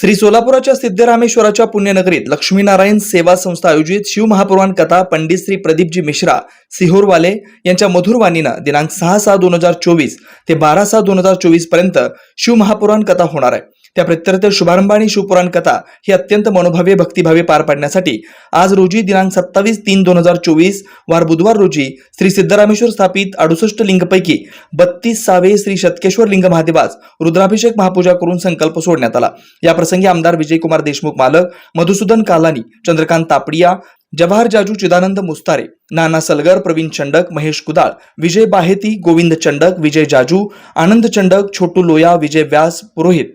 श्री सोलापुराच्या सिद्धरामेश्वराच्या पुण्यनगरीत लक्ष्मीनारायण सेवा संस्था आयोजित शिवमहापुराण कथा पंडित श्री प्रदीपजी मिश्रा सिहोरवाले यांच्या मधुरवाणीनं दिनांक सहा सहा दोन हजार चोवीस ते बारा सहा दोन हजार चोवीसपर्यंत शिवमहापुराण कथा होणार आहे. त्या प्रत्यर्थ शुभारंभ आणि शिवपुराण कथा ही अत्यंत मनोभावे भक्तिभावे पार पाडण्यासाठी आज रोजी दिनांक सत्तावीस तीन दोन हजार चोवीस वार बुधवार रोजी श्री सिद्धरामेश्वर स्थापित अडुसष्ट लिंगपैकी बत्तीसावे श्री शतकेश्वर लिंग महादेवास रुद्राभिषेक महापूजा करून संकल्प सोडण्यात आला. या प्रसंगी आमदार विजयकुमार देशमुख मालक मधुसूदन कालानी चंद्रकांत तापडिया जवाहर जाजू चिदानंद मुस्तारे नाना सलगर प्रवीण चंडक महेश कुदाळ विजय बाहेती गोविंद चंडक विजय जाजू आनंद चंडक छोटू लोया विजय व्यास पुरोहित